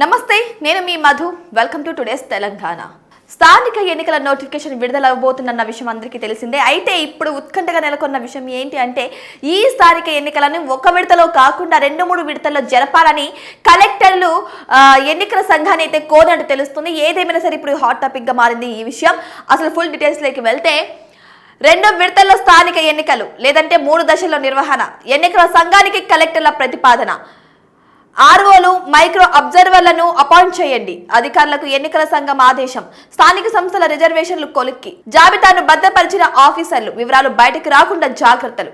నమస్తే నేను మీ Madhu. Welcome to today's Telangana స్థానిక ఎన్నికల నోటిఫికేషన్ విడుదలవబోతుందన్న విషయం అందరికీ తెలిసిందే. అయితే ఇప్పుడు ఉత్కంఠగా నెలకొన్న విషయం ఏంటి అంటే ఈ స్థానిక ఎన్నికలను ఒక విడతలో కాకుండా రెండు మూడు విడతల్లో జరపాలని కలెక్టర్లు ఎన్నికల సంఘాన్ని అయితే కోరినట్టు తెలుస్తుంది. ఏదేమైనా సరే ఇప్పుడు హాట్ టాపిక్గా మారింది ఈ విషయం. అసలు ఫుల్ డీటెయిల్స్లోకి వెళ్తే రెండో విడతల్లో స్థానిక ఎన్నికలు లేదంటే మూడు దశల్లో నిర్వహణ ఎన్నికల సంఘానికి కలెక్టర్ల ప్రతిపాదన ఆర్ఓలు మైక్రో అబ్జర్వర్లను అపాయింట్ చేయండి. అధికారులకు ఎన్నికల సంఘం ఆదేశం. స్థానిక సంస్థల రిజర్వేషన్లు కొలిక్కి. జాబితాను భద్రపరిచిన ఆఫీసర్లు. వివరాలు బయటకు రాకుండా జాగ్రత్తలు.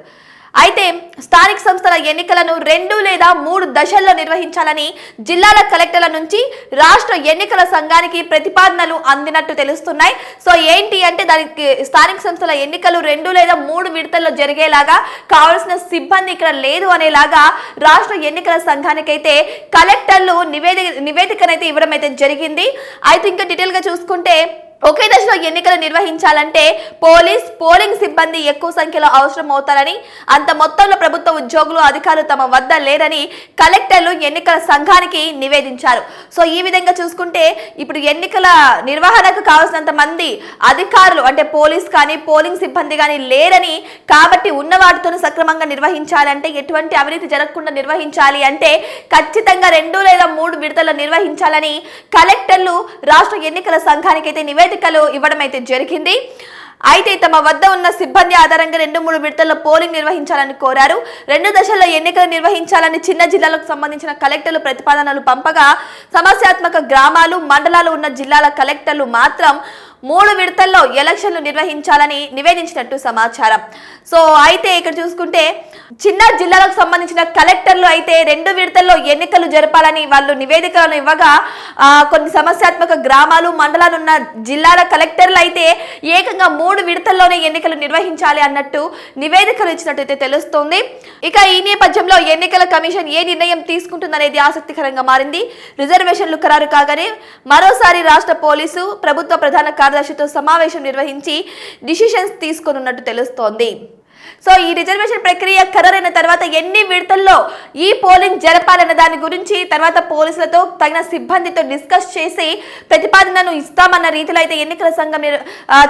అయితే స్థానిక సంస్థల ఎన్నికలను రెండు లేదా మూడు దశల్లో నిర్వహించాలని జిల్లాల కలెక్టర్ల నుంచి రాష్ట్ర ఎన్నికల సంఘానికి ప్రతిపాదనలు అందినట్టు తెలుస్తున్నాయి. సో ఏంటి అంటే దానికి స్థానిక సంస్థల ఎన్నికలు రెండు లేదా మూడు విడతల్లో జరిగేలాగా కావాల్సిన సిబ్బంది ఇక్కడ లేదు అనేలాగా రాష్ట్ర ఎన్నికల సంఘానికైతే కలెక్టర్లు నివేదిక నివేదికనైతే ఇవ్వడం అయితే జరిగింది. అయితే ఇంకా డీటెయిల్గా చూసుకుంటే ఒకే దశలో ఎన్నికలు నిర్వహించాలంటే పోలీస్ పోలింగ్ సిబ్బంది ఎక్కువ సంఖ్యలో అవసరం అవుతారని అంత మొత్తంలో ప్రభుత్వ ఉద్యోగులు అధికారులు తమ వద్ద లేరని కలెక్టర్లు ఎన్నికల సంఘానికి నివేదించారు. సో ఈ విధంగా చూసుకుంటే ఇప్పుడు ఎన్నికల నిర్వహణకు కావాల్సినంత మంది అధికారులు అంటే పోలీస్ కానీ పోలింగ్ సిబ్బంది కానీ లేరని కాబట్టి ఉన్నవారితో సక్రమంగా నిర్వహించాలంటే ఎటువంటి అవినీతి జరగకుండా నిర్వహించాలి అంటే ఖచ్చితంగా రెండు లేదా మూడు విడతల్లో నిర్వహించాలని కలెక్టర్లు రాష్ట్ర ఎన్నికల సంఘానికి అయితే నివేదికలు ఇవ్వడం అయితే జరిగింది. అయితే తమ వద్ద ఉన్న సిబ్బంది ఆధారంగా రెండు మూడు విడతల్లో పోలింగ్ నిర్వహించాలని కోరారు. రెండు దశల్లో ఎన్నికలు నిర్వహించాలని చిన్న జిల్లాలకు సంబంధించిన కలెక్టర్లు ప్రతిపాదనలు పంపగా సమస్యాత్మక గ్రామాలు మండలాలు ఉన్న జిల్లాల కలెక్టర్లు మాత్రం మూడు విడతల్లో ఎలక్షన్లు నిర్వహించాలని నివేదించినట్టు సమాచారం. సో అయితే ఇక్కడ చూసుకుంటే చిన్న జిల్లాలకు సంబంధించిన కలెక్టర్లు అయితే రెండు విడతల్లో ఎన్నికలు జరపాలని వాళ్ళు నివేదికలను ఇవ్వగా కొన్ని సమస్యాత్మక గ్రామాలు మండలాలు ఉన్న జిల్లాల కలెక్టర్లు అయితే ఏకంగా మూడు విడతల్లోనే ఎన్నికలు నిర్వహించాలి అన్నట్టు నివేదికలు ఇచ్చినట్టయితే తెలుస్తోంది. ఇక ఈ నేపథ్యంలో ఎన్నికల కమిషన్ ఏ నిర్ణయం తీసుకుంటుందనేది ఆసక్తికరంగా మారింది. రిజర్వేషన్లు ఖరారు కాగానే మరోసారి రాష్ట్ర పోలీసు ప్రభుత్వ ప్రధాన కార్యదర్శితో సమావేశం నిర్వహించి డిసిషన్స్ తీసుకోనున్నట్టు తెలుస్తోంది. సో ఈ రిజర్వేషన్ ప్రక్రియ ఖరారైన తర్వాత ఎన్ని విడతల్లో ఈ పోలింగ్ జరపాలన్న దాని గురించి తర్వాత పోలీసులతో తగిన సిబ్బందితో డిస్కస్ చేసి ప్రతిపాదనను ఇస్తామన్న రీతిలో అయితే ఎన్నికల సంఘం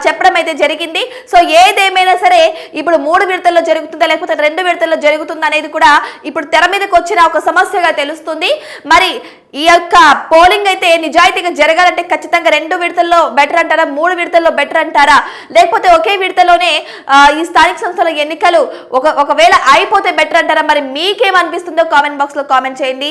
చెప్పడం అయితే జరిగింది. సో ఏదేమైనా సరే ఇప్పుడు మూడు విడతల్లో జరుగుతుందా లేకపోతే రెండు విడతల్లో జరుగుతుందా అనేది కూడా ఇప్పుడు తెర మీదకి వచ్చిన ఒక సమస్యగా తెలుస్తుంది. మరి ఈ యొక్క పోలింగ్ అయితే నిజాయితీగా జరగాలంటే ఖచ్చితంగా రెండు విడతల్లో బెటర్ అంటారా మూడు విడతల్లో బెటర్ అంటారా? లేకపోతే ఒకే విడతలోనే ఈ స్థానిక సంస్థల ఎన్నికలు ఒక ఒకవేళ అయిపోతే బెటర్ అంటారా? మరి మీకేమనిపిస్తుందో కామెంట్ బాక్స్లో కామెంట్ చేయండి.